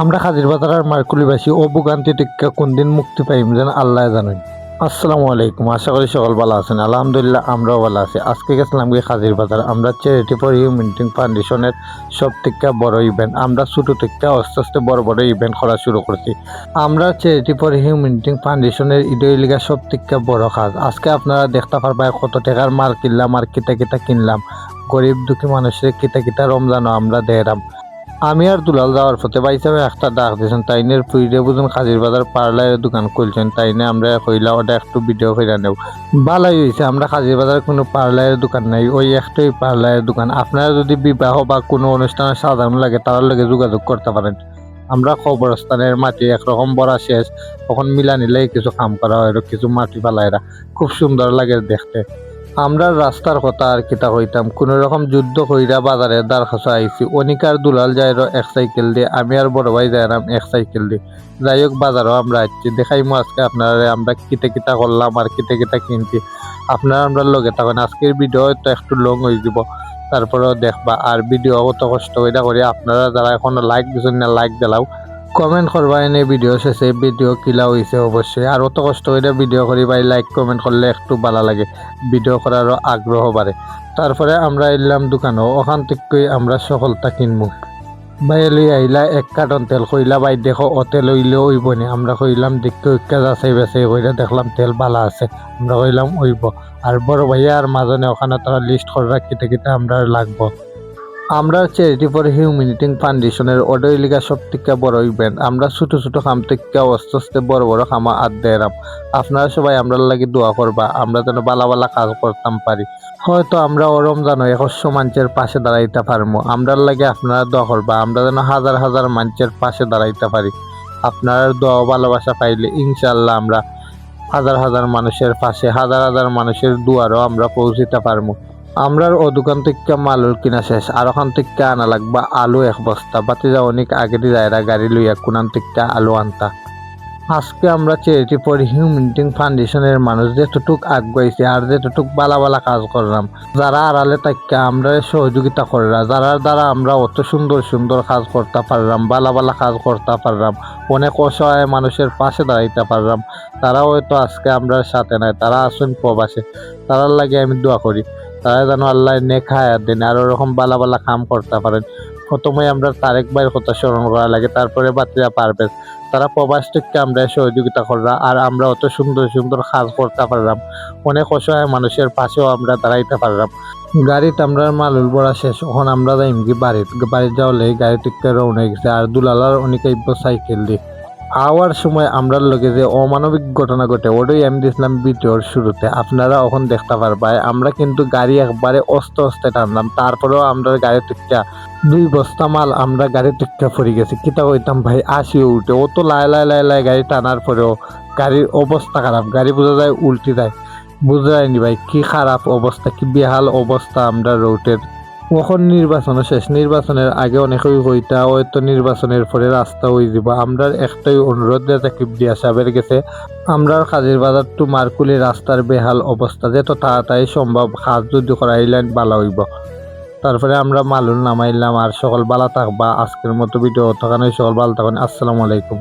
আমরা হাজির বাজারের মার্কুলিবাসী ও ভোগান্তি টিক্কা কোন দিন মুক্তি পাইম যেন আল্লাহ জানেন। আসসালামু আলাইকুম, আশা করি সকল ভালো আছেন। আলহামদুলিল্লাহ আমরাও ভালো আছি। আজকে গেছিলাম গিয়ে হাজির বাজার। আমরা চ্যারিটি ফর হিউম্যানিটি ফাউন্ডেশনের সব থেকে বড় ইভেন্ট আমরা ছোটো থেকে আস্তে আস্তে বড় বড় ইভেন্ট করা শুরু করছি। আমরা চ্যারিটি ফর হিউম্যানিটি ফাউন্ডেশনের ইডই লিগা সব থেকে বড় কাজ। আজকে আপনারা দেখতে পারবেন কত টাকার মাল কিনলাম আর কিতা কিতা কিনলাম। গরিব দুঃখী মানুষের কিতা কিতা রমজানও আমরা দেরাম। আমি আর দুলাল যাওয়ার পথে বাইসাবে একটা ডাক দিয়েছেন। তাইনের পুইরে বুঝুন কাজির বাজার পার্লারের দোকান খুলছেন। তাইনে আমরা কইলা, ওটা একটু ভিডিও করে নেব ভালোই হয়েছে আমরা কাজির বাজার কোনো পার্লারের দোকান নাই, ওই একটাই পার্লারের দোকান। আপনারা যদি বিবাহ বা কোনো অনুষ্ঠানে সাধারণ লাগে তার লগে যোগাযোগ করতে পারেন। আমরা কবরস্থানের মাটি একরকম বড়া শেষ তখন মিলা নিলেই কিছু কাম করা হয় কিছু মাটি ফালাইরা খুব সুন্দর লাগে দেখতে। আমরা রাস্তার কথা আর কিতা হইতাম কোনো রকম যুদ্ধ কইরা বাজারে দাঁড় খাসা আইছি। অনিকার দুলাল যাইর এক সাইকেল দিয়ে, আমি আর বড় ভাই যাইরাম এক সাইকেল দিয়ে। যাই হোক, বাজারও আমরা আসছি দেখাইমু আজকে আপনারা, আমরা কিতা কিতা করলাম আর কিতা কিতা কিনছি। আপনারা আমরা লগে থাকেন। আজকের ভিডিও তো একটু লং হয়ে যাব। তারপরেও দেখবা। আর ভিডিও অত কষ্ট করি আপনারা যারা এখনও লাইক দিচ্ছেন না লাইক দিলাও। কমেন্ট করবা, এনে ভিডিও শেষে ভিডিও কিলা হয়েছে অবশ্যই আর অত কষ্ট করে ভিডিও করি ভাই লাইক কমেন্ট করলে একটু ভালো লাগে। ভিডিও করারও আগ্রহ বাড়ে তারপরে আমরা এলাম দোকানও ওখান থেকে আমরা সকলটা কিনবো ভাই লই আইলা এক কার্টন তেল কইলা বাই দেখো ও তেল হইলে ওইব নি। আমরা কইলাম দেখতে ঐক্যা যাচাই বাছাই কইরা দেখলাম তেল ভালো আছে। আমরা কইলাম ওইব আর বড় ভাইয়া আর মাজনে ওখানে তারা লিস্ট করে রাখিতে কিতে আমরা লাগবো। আমরা চ্যারিটি ফর হিউম্যানিটি ফাউন্ডেশনের অর্ডার লিগা সব থেকে বড় ইভেন্ট আমরা ছোট ছোট খাম থেকে আস্তে আস্তে বড় বড় কামা আদ দেরাম আপনারা সবাই আমরা লাগি দোয়া করবা, আমরা যেন বালা বালা কাজ করতাম পারি। হয়তো আমরা ও রমজানও একশো মানুষের পাশে দাঁড়াইতে পারব আমরার লাগে আপনারা দোয়া করবা, আমরা যেন হাজার হাজার মানুষের পাশে দাঁড়াইতে পারি। আপনার দোয়া ভালোবাসা পাইলে ইনশাল্লাহ আমরা হাজার হাজার মানুষের পাশে, হাজার হাজার মানুষের দুয়ারও আমরা পৌঁছিতে পারব আমরার ও দোকান থেকে মালুর কিনা শেষ, আর ওখান থেকে আনা লাগবা আলু এক বস্তা। বাতি যা অনেক আগে যায়রা গাড়ি লইয়া কোনান থেকে আলু আনতা। আজকে আমরা চ্যারিটি ফর হিউম্যানিটি ফাউন্ডেশনের মানুষ যেতটুক আগুয়াইছে আর যেতটুক বালা বালা কাজ করলাম। যারা আড়ালে তাকে আমরা সহযোগিতা কররা যারা দ্বারা আমরা অত সুন্দর সুন্দর কাজ করতে পারলাম, বালা বালা কাজ করতে পারলাম, অনেক অসহায় মানুষের পাশে দাঁড়াইতে পারলাম, তারা হয়তো আজকে আমরা সাথে নাই, তারা আসুন প্রবাসে, তারার লাগে আমি দোয়া করি। তারা যেন আল্লাহ হায়াত দেন, আর ওরকম বালা বালা কাম করতে পারেন। প্রথমে আমরা তারেক ভাইয়ের কথা স্মরণ করা লাগে, তারপরে বাচ্চারা পারবে। তারা প্রবাস থেকে আমরা সহযোগিতা করলাম, আর আমরা অত সুন্দর সুন্দর কাজ করতে পারলাম। অনেক অসহায় মানুষের পাশেও আমরা দাঁড়াইতে পারলাম। গাড়িতে আমরা মালুল বড়া শেষ ওখানে আমরা যাইম কি বাড়িত। বাড়িতে যাওয়ালে গাড়ি থেকে রওনা গেছে, আর দুলালার অনেক সাইকেল দিয়ে। আওয়ার সময় আমরা লগে যে অমানবিক ঘটনা ঘটে, ওটাই আমি দিয়েছিলাম ভিডিওর শুরুতে। আপনারা এখন দেখতে পারবাই, আমরা কিন্তু গাড়ি একবারে অস্তে অস্তে টানলাম। তারপরেও আমরা গাড়ি থেকে দুই বস্তা মাল আমরা গাড়ি থেকে পড়ে গেছি। কিতা কইতাম ভাই আসিও উঠে ও তো লাই লাই লাই লাই গাড়ি টানার পরেও গাড়ির অবস্থা খারাপ। গাড়ি বোঝা যায় উল্টি যায়। বোঝা যায়নি ভাই, কি খারাপ অবস্থা, কি বেহাল অবস্থা আমরা রোডের। কখন নির্বাচন শেষ। নির্বাচনের আগে অনেকেই কইতা হয়তো নির্বাচনের পরে রাস্তা হয়ে যাব। আমরা একটাই অনুরোধ রাকিব দিয়া সাহেবের গেছে আমরা কাজের বাজার টু মারকুলি রাস্তার বেহাল অবস্থা যত তাড়াতাড়ি সম্ভব, কাজ যদি করাইলেন ভালো হইব। তারপরে আমরা মালুল নামাইলাম, আর সকল বালা থাকবা, আজকের মতো ভিডিও থাকানো সকল ভালো থাকেন। আসসালামু আলাইকুম।